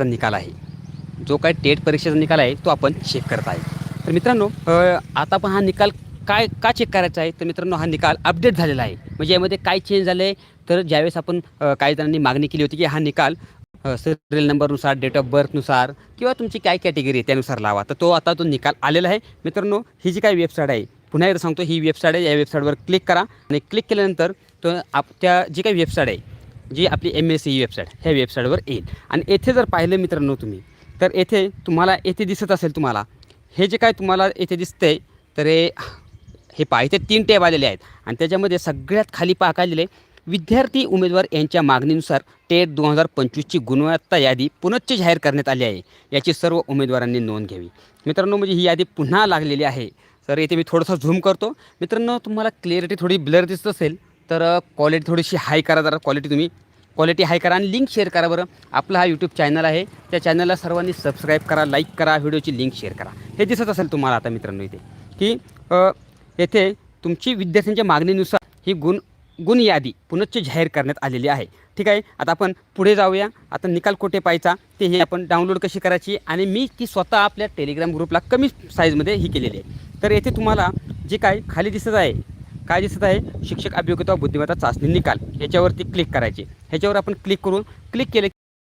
निकाल आहे. जो काय टेट परीक्षेचा निकाल आहे तो आपण चेक करत आहे. तर मित्रांनो आता पण हा निकाल काय का चेक करायचा आहे? तर मित्रांनो हा निकाल अपडेट झालेला आहे. म्हणजे यामध्ये काय चेंज झालं आहे तर ज्यावेळेस आपण काही जणांनी मागणी केली होती की हा निकाल सिरियल नंबरनुसार डेट ऑफ बर्थनुसार किंवा तुमची काय कॅटेगरी आहे त्यानुसार लावा. तर तो आता तो निकाल आलेला आहे. मित्रांनो ही जी काय वेबसाईट आहे पुन्हा एकदा सांगतो ही वेबसाईट आहे. या वेबसाईटवर क्लिक करा. आणि क्लिक केल्यानंतर तो आप त्या जी काही वेबसाईट आहे जी आपली एम एस सी वेबसाईट ह्या वेबसाईटवर येईल. आणि येथे जर पाहिलं मित्रांनो तुम्ही तर येथे तुम्हाला येथे दिसत असेल तुम्हाला हे जे काय तुम्हाला येथे दिसतंय तर हे पहा इथे तीन टॅब आलेले आहेत. आणि त्याच्यामध्ये सगळ्यात खाली पहा काय दिले विद्यार्थी उमेदवार यांच्या मागणीनुसार टेट दोन हजार पंचवीसची गुणवत्ता यादी पुनश्च जाहीर करण्यात आली आहे. याची सर्व उमेदवारांनी नोंद घ्यावी. मित्रांनो म्हणजे ही यादी पुन्हा लागलेली आहे. तर येथे मी थोडंसं झूम करतो. मित्रांनो तुम्हाला क्लिअरिटी थोडी ब्लर दिसत असेल तर क्वालिटी थोडीशी हाय करा जरा क्वालिटी तुम्ही. क्वालिटी हाय करा आणि लिंक शेअर करा बरं. आपला हा यूट्यूब चॅनल आहे. त्या चॅनलला सर्वांनी सबस्क्राईब करा लाईक करा व्हिडिओची लिंक शेअर करा. हे दिसत असेल तुम्हाला आता मित्रांनो इथे की येथे तुमची विद्यार्थ्यांच्या मागणीनुसार ही गुण गुण यादी पुनश्च जाहीर करण्यात आलेली आहे. ठीक आहे? आता आपण पुढे जाऊया. आता निकाल कुठे पाहायचा? ते हे आपण डाउनलोड कशी करायची? आणि मी ती स्वतः आपल्या टेलिग्राम ग्रुपला कमी साईजमध्ये ही केलेली आहे. तर येथे तुम्हाला जे काय खाली दिसत आहे काय दिसत आहे? शिक्षक अभियोग्यता बुद्धिमत्ता चाचणी निकाल. ह्याच्यावरती क्लिक करायचे. ह्याच्यावर आपण क्लिक करून क्लिक केलं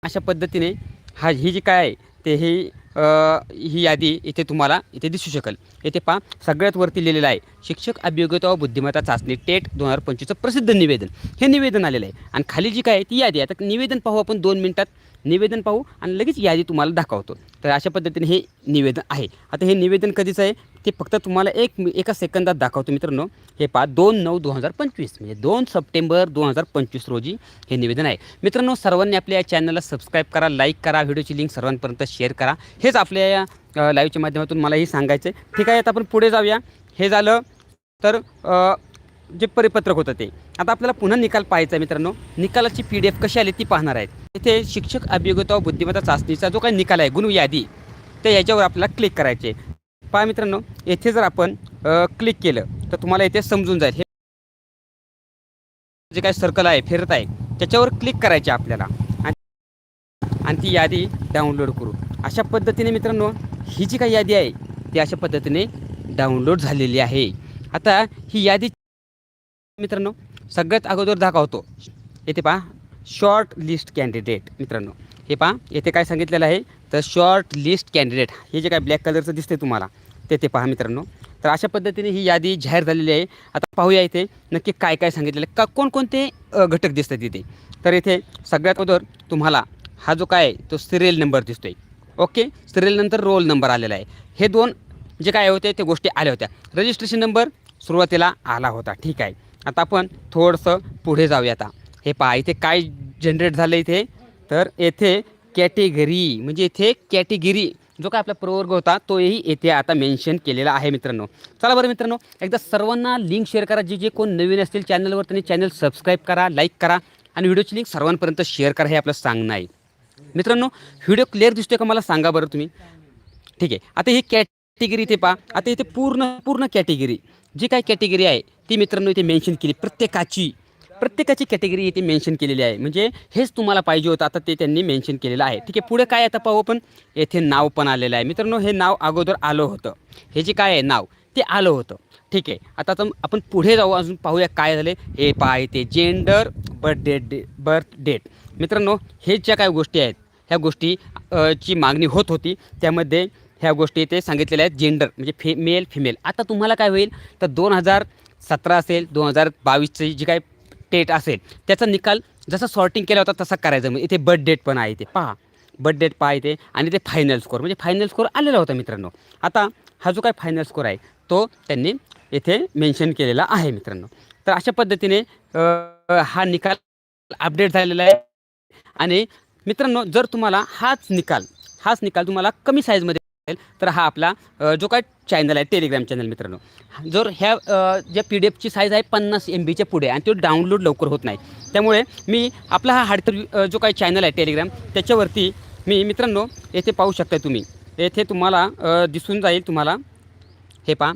अशा पद्धतीने हा ही जी काय आहे ते ही ही यादी इथे तुम्हाला इथे दिसू शकेल. येथे पहा सगळ्यात वरती लिहिलेलं आहे शिक्षक अभियोग्यता व बुद्धिमत्ता चाचणी टेट दोन हजार पंचवीसचं प्रसिद्ध निवेदन. हे निवेदन आलेलं आहे. आणि खाली जी काय आहे ती यादी आहे. आता निवेदन पाहू आपण दोन मिनटात. निवेदन पाहू आणि लगेच यादी तुम्हाला दाखवतो. तर अशा पद्धतीने हे निवेदन आहे. आता हे निवेदन कधीचं आहे? ते फक्त तुम्हाला एक एका सेकंदात दाखवतो मित्रांनो. हे पहा दोन नऊ दोन हजार पंचवीस म्हणजे दोन सप्टेंबर दोन हजार पंचवीस रोजी हे निवेदन आहे. मित्रांनो सर्वांनी आपल्या या चॅनलला सबस्क्राईब करा लाईक करा व्हिडिओची लिंक सर्वांपर्यंत शेअर करा. हेच आपल्या या लाईव्हच्या माध्यमातून मलाही सांगायचं आहे ठीक आहे आता आपण पुढे जाऊया. हे झालं तर जे परिपत्रक होतं ते. आता आपल्याला पुन्हा निकाल पाहायचा आहे मित्रांनो. निकालाची पी डी एफ कशी आली ती पाहणार आहेत. इथे शिक्षक अभियोग्यता व बुद्धिमत्ता चाचणीचा जो काही निकाल आहे गुण यादी तर याच्यावर आपल्याला क्लिक करायचे. पहा मित्रांनो येथे जर आपण क्लिक केलं तर तुम्हाला इथे समजून जाईल. हे जे काय सर्कल आहे फिरत आहे त्याच्यावर क्लिक करायचे आपल्याला. आणि आणि ती यादी डाउनलोड करू. अशा पद्धतीने मित्रांनो ही जी काही यादी आहे ती अशा पद्धतीने डाउनलोड झालेली आहे. आता ही यादी मित्रांनो सगळ्यात अगोदर दाखवतो. येथे पहा शॉर्ट लिस्ट कॅन्डिडेट मित्रांनो. हे पहा येथे काय सांगितलेलं आहे? तर शॉर्ट लिस्ट कॅन्डिडेट हे जे काय ब्लॅक कलरचं दिसते तुम्हाला ते ते पहा मित्रांनो. तर अशा पद्धतीने ही यादी जाहीर झालेली आहे. आता पाहूया इथे नक्की काय काय सांगितलेलं आहे. का कोणकोणते घटक दिसतात इथे? तर इथे सगळ्यात अगोदर तुम्हाला हा जो काय आहे तो सिरियल नंबर दिसतोय. ओके? सिरियल नंतर रोल नंबर आलेला आहे. हे दोन जे काय होते ते गोष्टी आल्या होत्या. रजिस्ट्रेशन नंबर सुरुवातीला आला होता. ठीक आहे. आता आपण थोडंसं पुढे जाऊया आता हे पहा इथे काय जनरेट झालं इथे? तर येथे कॅटेगरी म्हणजे इथे कॅटेगरी जो काय आपला प्रवर्ग होता तोही येथे आता मेन्शन केलेला आहे मित्रांनो. चला बरं मित्रांनो एकदा सर्वांना लिंक शेअर करा. जे जे कोण नवीन असतील चॅनलवर त्यांनी चॅनल सबस्क्राईब करा लाईक करा आणि व्हिडिओची लिंक सर्वांपर्यंत शेअर करा हे आपलं सांगणं आहे. मित्रांनो व्हिडिओ क्लिअर दिसतोय का मला सांगा बरं तुम्ही? ठीक आहे. आता ही कॅटेगरी इथे पहा. आता इथे पूर्ण पूर्ण कॅटेगरी जी काय कॅटेगरी आहे ती मित्रांनो इथे मेन्शन केली. प्रत्येकाची. प्रत्येकाची कॅटेगरी इथे मेन्शन केलेली आहे. म्हणजे हेच तुम्हाला पाहिजे होतं. आता ते त्यांनी मेन्शन केलेलं आहे. ठीक आहे पुढे काय आता पाहू पण येथे नाव पण आलेलं आहे. मित्रांनो हे नाव अगोदर आलं होतं. हे जे काय आहे नाव ते आलं होतं. ठीक आहे आता आता आपण पुढे जाऊ. अजून पाहूया काय झाले हे पाय ते gender birth date day birth date मित्रांनो हे ज्या काय गोष्टी आहेत ह्या गोष्टी ची मागणी होत होती. त्यामध्ये ह्या गोष्टी इथे सांगितलेल्या आहेत. जेंडर म्हणजे फे मेल फिमेल आता तुम्हाला काय होईल? तर दोन हजार सतरा असेल दोन हजार बावीसची जी काय टेट असेल. त्याचा निकाल जसा सॉर्टिंग केला होता तसा करायचं. म्हणजे इथे बर्थ डेट पण आहे इथे. पहा. बर्थ डेट पहा इथे. आणि ते फायनल स्कोअर म्हणजे फायनल स्कोअर आलेला होता मित्रांनो. आता हा जो काय फायनल स्कोअर आहे तो त्यांनी येथे मेन्शन केलेला आहे मित्रांनो. तर अशा पद्धतीने हा निकाल अपडेट झालेला आहे. आणि मित्रांनो जर तुम्हाला हाच निकाल हाच निकाल तुम्हाला कमी साईजमध्ये तर हा आपला जो काय चॅनल आहे टेलिग्राम चॅनल मित्रांनो. जर ह्या ज्या पी डी एफची साईज आहे पन्नास एम बीच्या पुढे आणि तो डाउनलोड लवकर होत नाही. त्यामुळे मी आपला हा हार्डकर जो काही चॅनल आहे टेलिग्राम त्याच्यावरती मी मित्रांनो येथे पाहू शकता तुम्ही. येथे तुम्हाला दिसून जाईल तुम्हाला. हे पहा.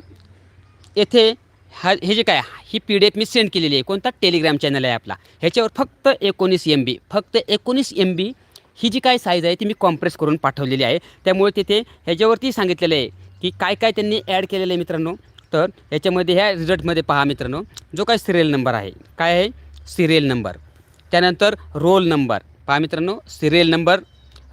येथे हा हे जे काय ही पी डी एफ मी सेंड केलेली आहे. कोणता टेलिग्राम चॅनल आहे आपला? ह्याच्यावर फक्त एकोणीस एम बी फक्त एकोणीस एम बी ही जी काय साईज आहे ती मी कॉम्प्रेस करून पाठवलेली आहे. त्यामुळे तिथे ह्याच्यावरती सांगितलेलं आहे की काय काय त्यांनी ॲड केलेलं आहे मित्रांनो. तर याच्यामध्ये ह्या रिझल्टमध्ये पहा मित्रांनो जो काय सिरियल नंबर आहे काय आहे? सिरियल नंबर त्यानंतर रोल नंबर पहा मित्रांनो serial number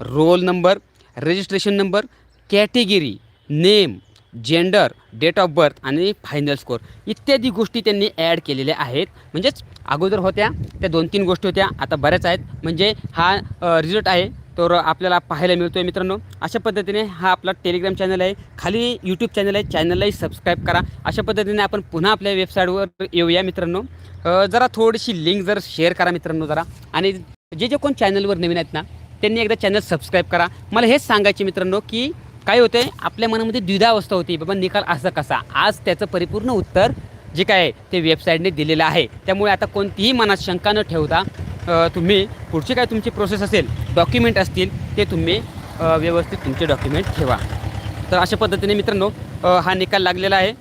roll number registration number category name gender date of birth आणि फायनल स्कोर इत्यादी गोष्टी त्यांनी ॲड केलेल्या आहेत. म्हणजेच अगोदर होत्या त्या दोन तीन गोष्टी होत्या आता बऱ्याच आहेत. म्हणजे हा रिझल्ट आहे तर आपल्याला पाहायला मिळतो आहे मित्रांनो. अशा पद्धतीने हा आपला टेलिग्राम चॅनल आहे. खाली यूट्यूब चॅनल आहे. चॅनललाही सबस्क्राईब करा. अशा पद्धतीने आपण पुन्हा आपल्या वेबसाईटवर येऊया मित्रांनो. जरा थोडीशी लिंक जर शेअर करा मित्रांनो जरा. आणि जे जे कोण चॅनलवर नवीन आहेत ना त्यांनी एकदा चॅनल सबस्क्राईब करा. मला हेच सांगायचे मित्रांनो की काय होते आपल्या मनामध्ये द्विधा अवस्था होती बाबा निकाल असा कसा? आज त्याचं परिपूर्ण उत्तर जे काय आहे ते वेबसाईटने दिलेलं आहे. त्यामुळे आता कोणतीही मनात शंका न ठेवता तुम्ही पुढची काय तुमची प्रोसेस असेल डॉक्युमेंट असतील ते तुम्ही व्यवस्थित तुमचे डॉक्युमेंट ठेवा. तर अशा पद्धतीने मित्रांनो हा निकाल लागलेला आहे.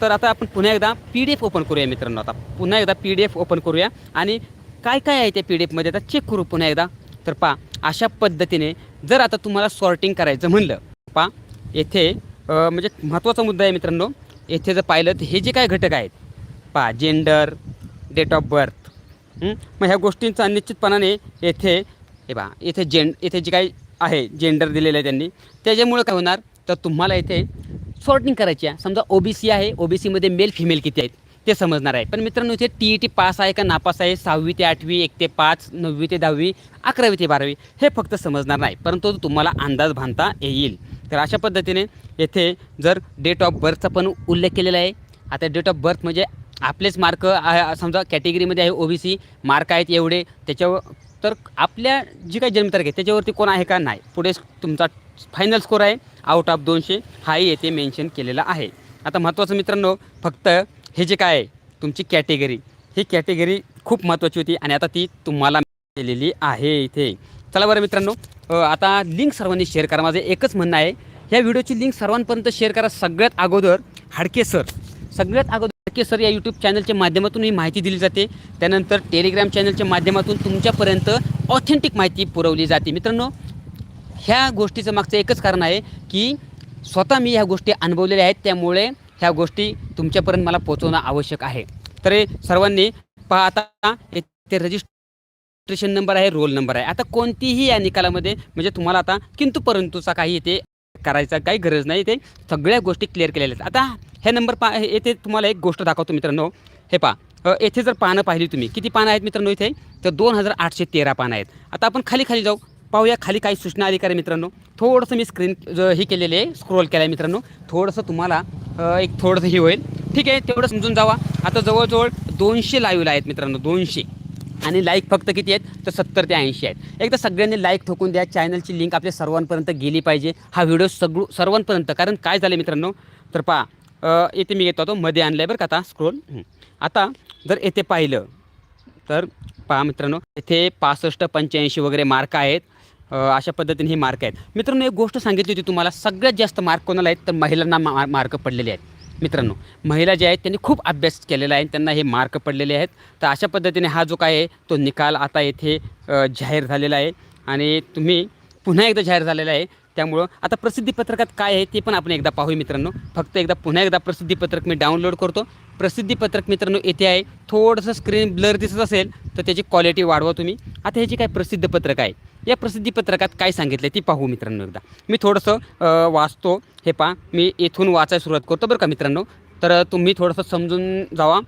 तर आता आपण पुन्हा एकदा पी डी एफ ओपन करूया मित्रांनो. आता पुन्हा एकदा पी डी एफ ओपन करूया आणि काय काय आहे त्या पी डी एफमध्ये आता चेक करू पुन्हा एकदा. तर पा अशा पद्धतीने जर आता तुम्हाला सॉर्टिंग करायचं म्हणलं पहा येथे म्हणजे महत्त्वाचा मुद्दा आहे मित्रांनो येथे जर पाहिलं तर हे जे काय घटक आहेत पा जेंडर डेट ऑफ बर्थ मग ह्या गोष्टींचा निश्चितपणाने येथे हे बा येथे जेंड येथे जे काही आहे जेंडर दिलेलं आहे त्यांनी त्याच्यामुळं काय होणार? तर तुम्हाला इथे सॉर्टिंग करायची आहे. समजा ओ बी सी आहे ओ बी सीमध्ये मेल फिमेल किती आहेत ते समजणार आहे. पण मित्रांनो इथे टी ई टी पास आहे का नापास आहे? सहावी ते आठवी एक ते पाच नववी ते दहावी अकरावी ते बारावी हे फक्त समजणार नाही. परंतु तुम्हाला अंदाज बांधता येईल. तर अशा पद्धतीने येथे जर डेट ऑफ बर्थचा पण उल्लेख केलेला आहे. आता डेट ऑफ बर्थ म्हणजे आपलेच मार्क समजा कॅटेगरीमध्ये आहे ओ बी सी मार्क आहेत एवढे. त्याच्यावर तर आपल्या जी काही जन्मतारीख आहे त्याच्यावरती कोण आहे का नाही? पुढे तुमचा फायनल स्कोर आहे. आउट ऑफ दोनशे हाही येथे मेन्शन केलेला आहे. आता महत्त्वाचं मित्रांनो फक्त हे जे काय आहे तुमची कॅटेगरी ही कॅटेगरी खूप महत्त्वाची होती आणि आता ती तुम्हाला केलेली आहे इथे. चला बरं मित्रांनो आता लिंक सर्वांनी शेअर करा. माझं एकच म्हणणं आहे ह्या व्हिडिओची लिंक सर्वांपर्यंत शेअर करा सगळ्यात अगोदर हाडके सर सगळ्यात अगोदर हाडके सर या यूट्यूब चॅनलच्या माध्यमातून ही माहिती दिली जाते. त्यानंतर टेलिग्राम चॅनलच्या माध्यमातून तुमच्यापर्यंत ऑथेंटिक माहिती पुरवली जाते. मित्रांनो ह्या गोष्टीचं मागचं एकच कारण आहे की स्वतः मी ह्या गोष्टी अनुभवलेल्या आहेत. त्यामुळे ह्या गोष्टी तुमच्यापर्यंत मला पोहोचवणं आवश्यक आहे. तर हे सर्वांनी पहा आता ते रजिस्ट्रेशन नंबर आहे रोल नंबर आहे. आता कोणतीही या निकालामध्ये म्हणजे तुम्हाला आता किंतु परंतुचा काही इथे करायचा काही गरज नाही. ते सगळ्या गोष्टी क्लिअर केलेल्या आहेत. आता हे नंबर पा हे- येथे तुम्हाला एक गोष्ट दाखवतो मित्रांनो. हे पहा येथे जर पानं पाहिली तुम्ही किती पानं आहेत मित्रांनो इथे? तर दोन हजार आठशे तेरा पानं आहेत. आता आपण खाली खाली जाऊ. पाहूया खाली काही सूचना अधिकारी मित्रांनो. थोडंसं मी स्क्रीन हे केलेले आहे स्क्रोल केलं आहे मित्रांनो. थोडंसं तुम्हाला एक थोडंसं हे होईल. ठीक आहे तेवढं समजून जावा. आता जवळजवळ दोनशे लाईव्हला आहेत मित्रांनो दोनशे. आणि लाईक फक्त किती आहेत? तर सत्तर ते ऐंशी आहेत. एकदा सगळ्यांनी लाईक ठोकून द्या. चॅनलची लिंक आपल्या सर्वांपर्यंत गेली पाहिजे. हा व्हिडिओ सगळू सर्वांपर्यंत. कारण काय झालं मित्रांनो? तर पहा येथे मी येतो होतो मध्ये आणलं आहे बरं का आता? स्क्रोल आता जर येथे पाहिलं तर पहा मित्रांनो येथे पासष्ट पंच्याऐंशी वगैरे मार्क आहेत. अशा पद्धतीने हे मार्क आहेत. मित्रांनो एक गोष्ट सांगितली होती तुम्हाला. सगळ्यात जास्त मार्क कोणाला आहेत? तर महिलांना मा मार्क पडलेले आहेत. मित्रांनो महिला जे आहेत त्यांनी खूप अभ्यास केलेला आहे त्यांना हे मार्क पडलेले आहेत. तर अशा पद्धतीने हा जो काय आहे तो निकाल आता येथे जाहीर झालेला आहे. आणि तुम्ही पुन्हा एकदा जाहीर झालेला आहे. त्यामुळं आता प्रसिद्धीपत्रकात काय आहे ते पण आपण एकदा पाहू मित्रांनो. फक्त एकदा पुन्हा एकदा प्रसिद्धीपत्रक मी डाउनलोड करतो. प्रसिद्धीपत्रक मित्रांनो येथे आहे. थोडंसं स्क्रीन ब्लर दिसत असेल तर त्याची क्वालिटी वाढवा तुम्ही. आता ह्याची काय काय प्रसिद्धपत्रक आहे? या प्रसिद्धीपत्रकात काय सांगितलं आहे पाहू मित्रांनो एकदा. मी थोडंसं वाचतो. हे पहा मी येथून वाचायला सुरुवात करतो बरं का मित्रांनो? तर तुम्ही थोडंसं समजून जावा.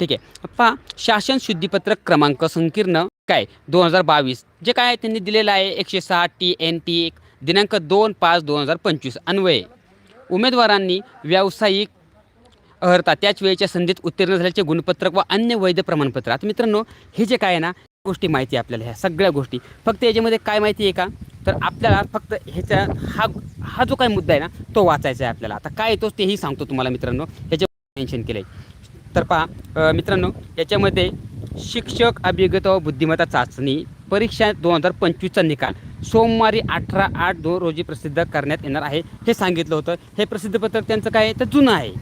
ठीक आहे. पहा शासन शुद्धीपत्रक क्रमांक संकीर्ण काय? दोन हजार बावीस. जे काय आहे त्यांनी दिलेलं आहे एकशे सहा टी एन टी एक. दिनांक दोन पाच दोन हजार पंचवीस. अन्वये. उमेदवारांनी व्यावसायिक अर्हता. त्याच वेळेच्या संधीत उत्तीर्ण झाल्याचे गुणपत्रक व अन्य वैध प्रमाणपत्र. आता मित्रांनो हे जे काय आहे ना गोष्टी माहिती आहे आपल्याला ह्या सगळ्या गोष्टी. फक्त याच्यामध्ये काय माहिती आहे का? तर आपल्याला फक्त ह्याच्या हा हा जो काय मुद्दा आहे ना तो वाचायचा आहे आपल्याला. आता काय येतो तेही सांगतो तुम्हाला मित्रांनो. ह्याच्या मेन्शन केलं आहे तर पहा मित्रांनो याच्यामध्ये शिक्षक अभिगत व बुद्धिमत्ता चाचणी परीक्षा दोन हजार पंचवीसचा निकाल सोमवारी अठरा आठ दोन रोजी प्रसिद्ध करण्यात येणार आहे. हे सांगितलं होतं. हे प्रसिद्धपत्रक त्यांचं काय आहे? तर जुनं आहे.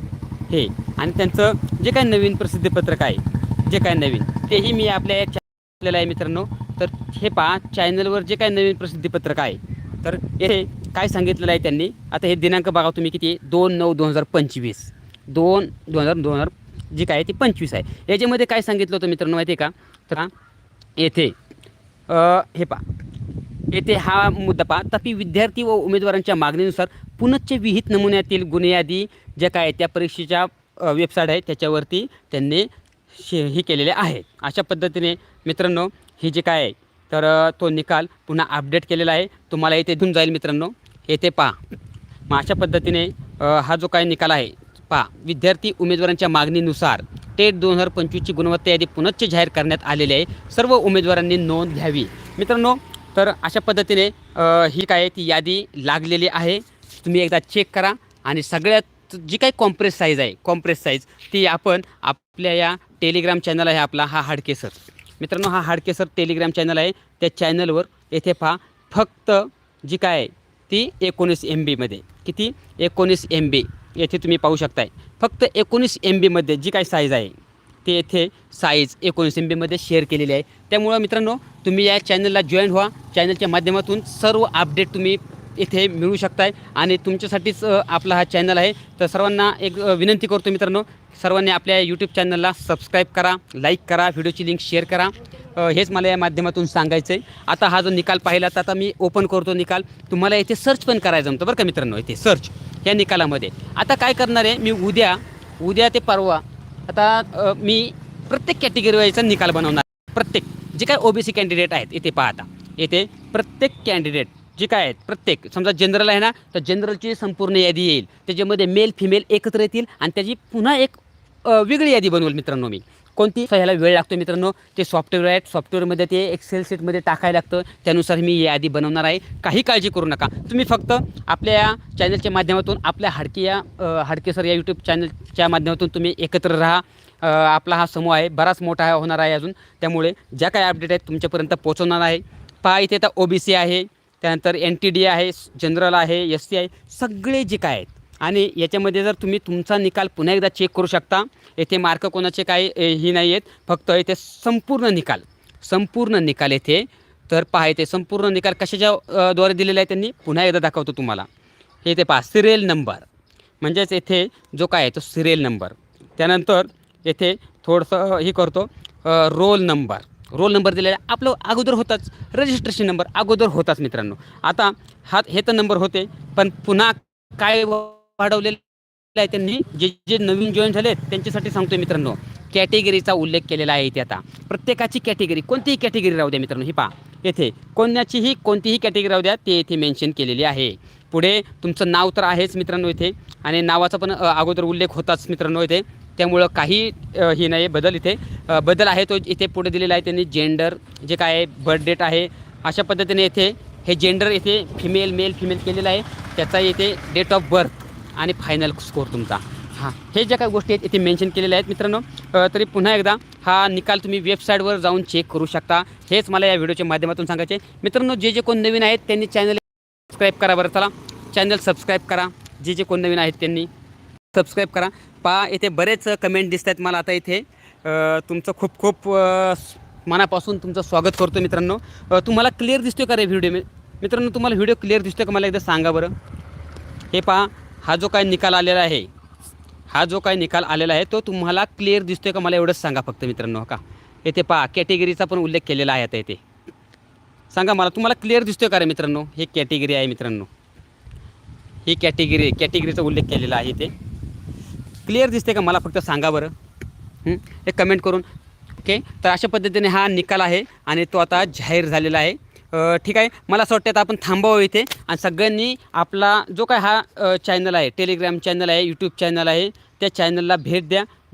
हे. आणि त्यांचं जे काही नवीन प्रसिद्धीपत्रक आहे जे काही नवीन तेही मी आपल्या या आपल्याला आहे मित्रांनो. तर हे पहा चॅनलवर जे काही नवीन प्रसिद्धीपत्रक आहे तर येथे काय सांगितलेलं आहे त्यांनी? आता हे दिनांक बघा तुम्ही किती दोन नऊ दोन हजार पंचवीस. दोन दोन हजार दोन हजार जी काय आहे ती पंचवीस आहे. याच्यामध्ये काय सांगितलं होतं मित्रांनो माहिती आहे का? तर येथे हे पहा. येथे हा मुद्दा पहा. तथापि विद्यार्थी व उमेदवारांच्या मागणीनुसार पुनच्च विहित नमुन्यातील गुन्हेयादी ज्या काय आहे त्या परीक्षेच्या वेबसाईट आहे त्याच्यावरती त्यांनी शे हे केलेले आहे. अशा पद्धतीने मित्रांनो हे जे काय आहे तर तो निकाल पुन्हा अपडेट केलेला आहे. तुम्हाला येथे घेऊन जाईल मित्रांनो. येथे पहा. मग अशा पद्धतीने हा जो काय निकाल आहे पहा. विद्यार्थी उमेदवारांच्या मागणीनुसार टेट दोन हजार पंचवीसची गुणवत्ता यादी पुनश्च जाहीर करण्यात आलेली आहे. सर्व उमेदवारांनी नोंद घ्यावी. मित्रांनो तर अशा पद्धतीने ही काय आहे ती यादी लागलेली आहे. तुम्ही एकदा चेक करा आणि सगळ्यात जी काही कॉम्प्रेस साईज आहे कॉम्प्रेस साईज ती आपण आपल्या या टेलिग्राम चॅनल आहे आपला हा हाडकेसर. मित्रांनो हा हाडकेसर टेलिग्राम चॅनल आहे. त्या चॅनलवर येथे पहा फक्त जी काय आहे ती एकोणीस एम बीमध्ये किती? एकोणीस एम बी येथे तुम्ही पाहू शकताय. फक्त एकोणीस एम बीमध्ये जी काय साईज आहे ते येथे साईज एकोणीस एम बीमध्ये शेअर केलेली आहे. त्यामुळं मित्रांनो तुम्ही या चॅनलला जॉईन व्हा. चॅनलच्या माध्यमातून सर्व अपडेट तुम्ही इथे मिळू शकताय. आणि तुमच्यासाठीच आपला हा चॅनल आहे. तर सर्वांना एक विनंती करतो मित्रांनो सर्वांनी आपल्या यूट्यूब चॅनलला सबस्क्राईब करा लाईक करा व्हिडिओची लिंक शेअर करा. हेच मला या माध्यमातून सांगायचं आहे आता हा जो निकाल पाहिला तर आता मी ओपन करतो निकाल. तुम्हाला इथे सर्च पण करायचं जमतं बरं का मित्रांनो इथे सर्च या निकालामध्ये. आता काय करणार आहे मी उद्या उद्या ते परवा आता मी प्रत्येक कॅटेगरीवाईजचा निकाल बनवणार. प्रत्येक. जे काय ओबीसी कॅन्डिडेट आहेत इथे पाहता येथे प्रत्येक कॅन्डिडेट जे काय आहेत प्रत्येक. समजा जनरल आहे ना तर जनरलची संपूर्ण यादी येईल. त्याच्यामध्ये मेल फिमेल एकत्र येतील आणि त्याची पुन्हा एक वेगळी यादी बनवेल मित्रांनो मी. कोणती तर ह्याला वेळ लागतो मित्रांनो? ते सॉफ्टवेअर आहेत. सॉफ्टवेअरमध्ये ते एक्सेल सीटमध्ये टाकायला लागतं. त्यानुसार मी यादी बनवणार आहे. काही काळजी करू नका. तुम्ही फक्त आपल्या या चॅनलच्या माध्यमातून आपल्या हाडकी या हाडके सर या यूट्यूब चॅनलच्या माध्यमातून तुम्ही एकत्र राहा. आपला हा समूह आहे. बराच मोठा आहे- होणार आहे अजून. त्यामुळे ज्या काही अपडेट आहेत तुमच्यापर्यंत पोहोचवणार आहे. पहा इथे आता ओ बी सी आहे. त्यानंतर एन टी डी आहे जनरल आहे एस सी आहे. सगळे जे काय आहेत. आणि याच्यामध्ये जर तुम्ही तुमचा निकाल पुन्हा एकदा चेक करू शकता येथे मार्क कोणाचे काही ही नाही आहेत फक्त येथे संपूर्ण निकाल संपूर्ण निकाल येथे. तर पहा इथे संपूर्ण निकाल कशाच्या द्वारे दिलेला आहे त्यांनी? पुन्हा एकदा दाखवतो तुम्हाला. हे ते पहा सिरियल नंबर म्हणजेच येथे जो काय आहे तो सिरियल नंबर त्यानंतर येथे थोडंसं हे करतो रोल नंबर रोल नंबर दिलेला आहे. आपलं अगोदर होताच रजिस्ट्रेशन नंबर अगोदर होताच मित्रांनो. आता हा हे तर नंबर होते पण पुन्हा काय वाढवलेलं आहे त्यांनी. जे जे नवीन जॉईन झाले त्यांच्यासाठी सांगतोय मित्रांनो. कॅटेगरीचा उल्लेख केलेला आहे इथे आता. प्रत्येकाची कॅटेगरी कोणतीही कॅटेगरी राहू द्या मित्रांनो. ही पहा. येथे कोणाचीही कोणतीही कॅटेगरी राहू द्या ते येथे मेन्शन केलेली आहे. पुढे तुमचं नाव तर आहेच मित्रांनो इथे. आणि नावाचा पण अगोदर उल्लेख होताच मित्रांनो इथे. त्यामुळं काही ही नाही बदल इथे. बदल आहे तो इथे पुढे दिलेला आहे त्यांनी. जेंडर जे काय आहे बर्थ डेट आहे अशा पद्धतीने येथे हे जेंडर येथे फिमेल मेल फिमेल केलेलं आहे. त्याचा येथे डेट ऑफ बर्थ आणि फायनल स्कोर तुमचा. हां हे ज्या काही गोष्टी आहेत इथे मेन्शन केलेल्या आहेत मित्रांनो. तरी पुन्हा एकदा हा निकाल तुम्ही वेबसाईटवर जाऊन चेक करू शकता. हेच मला या व्हिडिओच्या माध्यमातून सांगायचे मित्रांनो जे जे कोण नवीन आहेत त्यांनी चॅनल सबस्क्राईब करा बरं. चला चॅनल सबस्क्राईब करा. जे जे कोण नवीन आहेत त्यांनी सबस्क्राईब करा. पहा इथे बरेच कमेंट दिसत आहेत मला आता इथे. तुमचं खूप खूप मनापासून तुमचं स्वागत करतो मित्रांनो. तुम्हाला क्लिअर दिसतोय का रे व्हिडिओ मित्रांनो तुम्हाला व्हिडिओ क्लिअर दिसतोय का? मला एकदा सांगा बरं. हे पहा हा जो काय निकाल आलेला आहे हा जो काय निकाल आलेला आहे तो तुम्हाला क्लिअर दिसतो आहे का? मला एवढंच सांगा फक्त मित्रांनो हो का? येथे पहा कॅटेगरीचा पण उल्लेख केलेला आहे आता इथे. सांगा मला तुम्हाला क्लिअर दिसतोय का रे मित्रांनो? ही कॅटेगरी आहे मित्रांनो. ही कॅटेगरी कॅटेगरीचा उल्लेख केलेला आहे इथे. क्लिअर दिसते का? मला फक्त सांगा बरं. हे? कमेंट करून. ओके तर अशा पद्धतीने हा निकाल आहे आणि तो आता जाहीर झालेला आहे. ठीक आहे. मला असं वाटतं आपण थांबावं इथे. आणि सगळ्यांनी आपला जो काय हा चॅनल आहे टेलिग्राम चॅनल आहे यूट्यूब चॅनल आहे त्या चॅनलला भेट द्या.